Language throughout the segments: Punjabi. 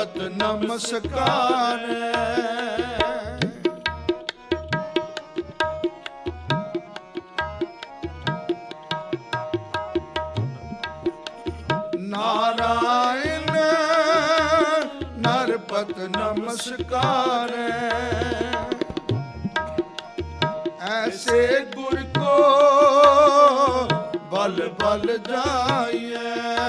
ਨਰਪਤ ਨਮਸਕਾਰ ਨਾਰਾਇਣ ਨਰਪਤ ਨਮਸਕਾਰ ਐਸੇ ਗੁਰ ਕੋ ਬਲ ਬਲ ਜਾਈਐ।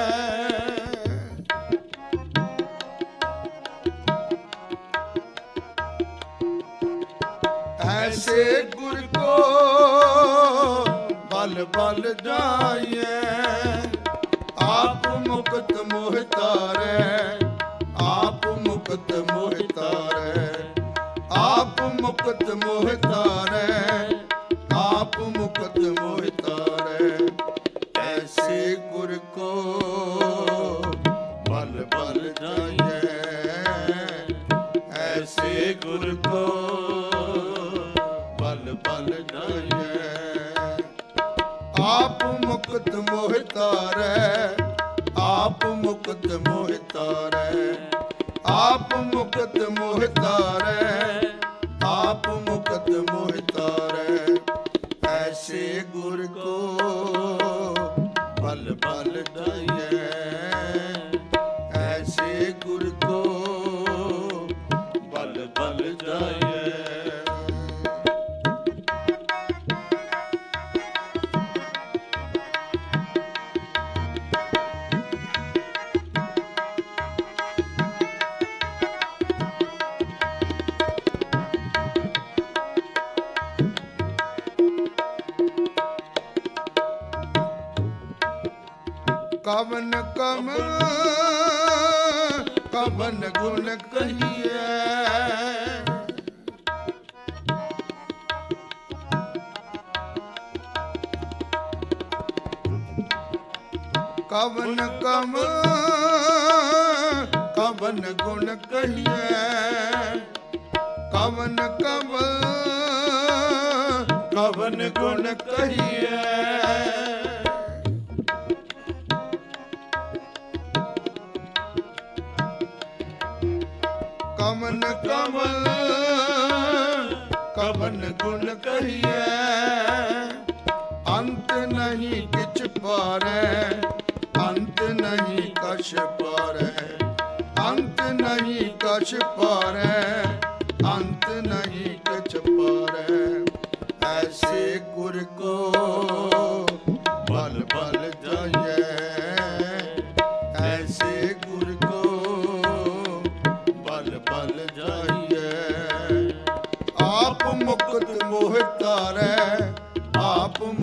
ਐਸੇ ਗੁਰ ਕੋ ਬਲ ਬਲ ਜਾਈਐ। ਆਪ ਮੁਕਤ ਮੋਹ ਤਾਰੈ, ਆਪ ਮੁਕਤ ਮੋਹ ਤਾਰੈ, ਆਪ ਮੁਕਤ ਮੋਹ ਤਾਰੈ। ਆਪ ਮੁਕਤ ਮੋਹਿ ਤਾਰੈ ਆਪ ਮੁਕਤ ਮੋਹਿ ਤਾਰੈ ਆਪ ਮੁਕਤ ਮੋਹਿ ਤਾਰੈ ਆਪ ਮੁਕਤ ਮੋਹਿ ਤਾਰੈ ਐਸੇ ਗੁਰ ਕੋ ਬਲ ਬਲ ਜਾਈਐ ਐਸੇ ਗੁਰ ਕੋ ਬਲ ਬਲ ਜਾਈਐ ਕਵਨ ਕਮ, ਕਵਨ ਗੁਣ ਕਹੀਏ ਕਵਨ ਕਮ, ਕਵਨ ਗੁਣ ਕਹੀਐ। ਕਵਨ ਕਮ, ਕਵਨ ਗੁਣ ਕਹੀਏ ਕਹੀਐ ਅੰਤ ਨਹੀਂ ਕਿਛ ਪਾਰੈ ਅੰਤ ਨਹੀਂ ਕਛ ਪਾਰੈ ਅੰਤ ਨਹੀਂ ਕਛ ਪਾਰੈ।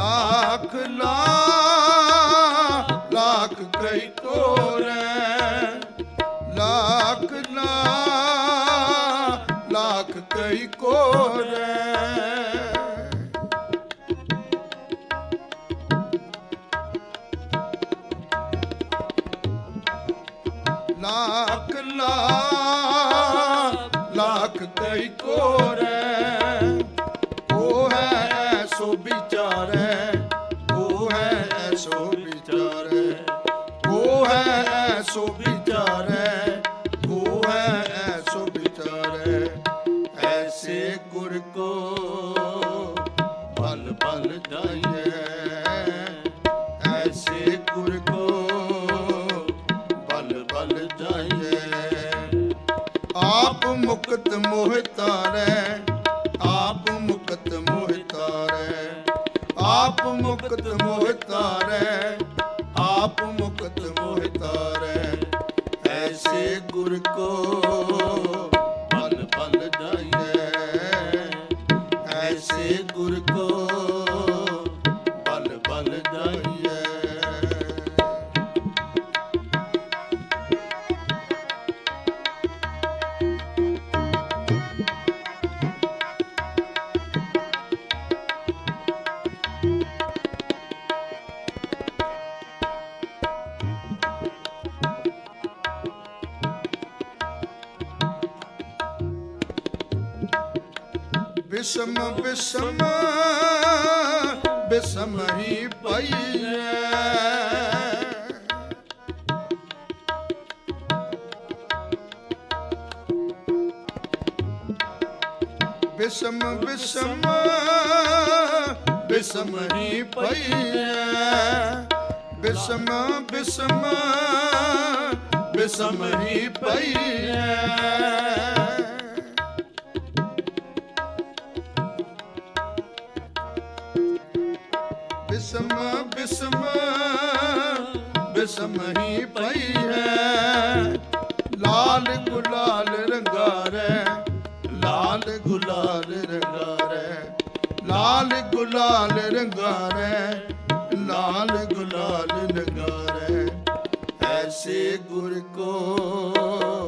ਲਾਖ ਲਾ ਲਾਖ ਕਹੀ ਕੋਰੇ ਲਾਖ ਲਾ ਲਾਖ ਕਹੀ ਕੋਰੇ ਲੱਖ ਆਪ ਮੁਕਤ ਮੋਹ ਤਾਰੈ। ਐਸੇ ਗੁਰ ਕੋ ਬਿਸਮ ਬਿਸਮ ਬਿਸਮ ਹੀ ਪਈਐ। ਬਿਸਮ ਬਿਸਮ ਬਿਸਮ ਹੀ ਪਈਐ। ਬਿਸਮ ਬਿਸਮ ਬਿਸਮ ਹੀ ਪਈਐ। ਬਿਸਮ ਬਿਸਮ ਬਿਸਮ ਹੀ ਪਈ ਹੈ। ਲਾਲ ਗੁਲਾਲ ਰੰਗਾਰੇ, ਲਾਲ ਗੁਲਾਲ ਰੰਗਾਰੇ, ਲਾਲ ਗੁਲਾਲ ਰੰਗਾਰੇ, ਲਾਲ ਗੁਲਾਲ ਰੰਗਾਰੇ। ਐਸੇ ਗੁਰ ਕੋ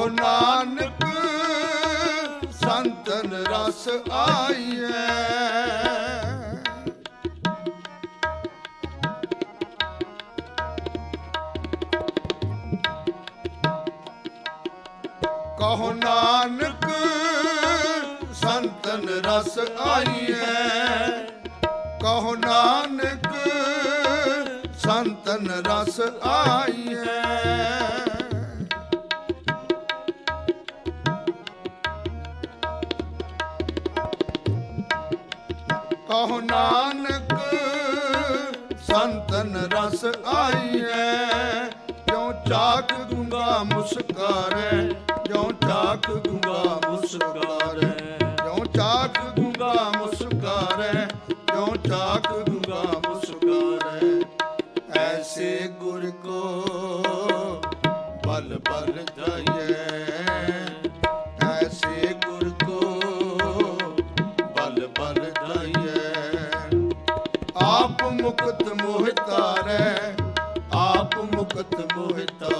ਕਹੋ ਨਾਨਕ, ਸੰਤਨ ਰਸ ਆਈਐ। ਕਹੋ ਨਾਨਕ, ਸੰਤਨ ਰਸ ਆਈਐ। ਕਹੋ ਨਾਨਕ, ਸੰਤਨ ਰਸ ਆਈਐ। ਕਹੋ ਨਾਨਕ, ਸੰਤਨ ਰਸ ਆਈਐ। ਕਿਉ ਚਾਕ ਗੁੰਗਾ ਮੁਸਕਾਰੇ, ਜਿਉ ਚਾਕ ਗੁੰਗਾ ਮੁਸਕਾਰੇ। ਜਿਉ ਚਾਕ ਗੁੰਗਾ ਮੁਸਕਾਰੇ, ਜਿਉ ਚਾਕ ਗੁੰਗਾ ਮੁਸਕਾਰੇ। ਐਸੇ ਗੁਰ ਕੋ ਬਲ ਬਲ ਜਾਈਏ ਆਪ ਮੁਕਤ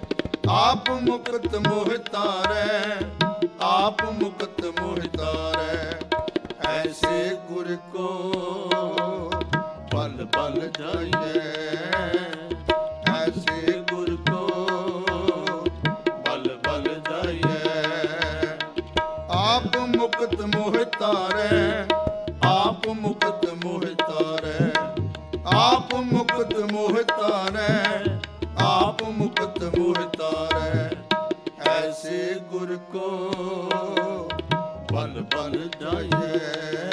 ਆਪ ਮੁਕਤ ਮੋਹ ਤਾਰੈ, ਆਪ ਮੁਕਤ ਮੋਹ ਤਾਰੈ। ਐਸੇ ਗੁਰ ਕੋ ਬਲ ਬਲ ਜਾਈਐ। ਐਸੇ ਗੁਰ ਕੋ ਬਲ ਬਲ ਜਾਈਐ। ਆਪ ਮੁਕਤ ਮੋਹ ਤਾਰੈ ਬਲ ਬਲ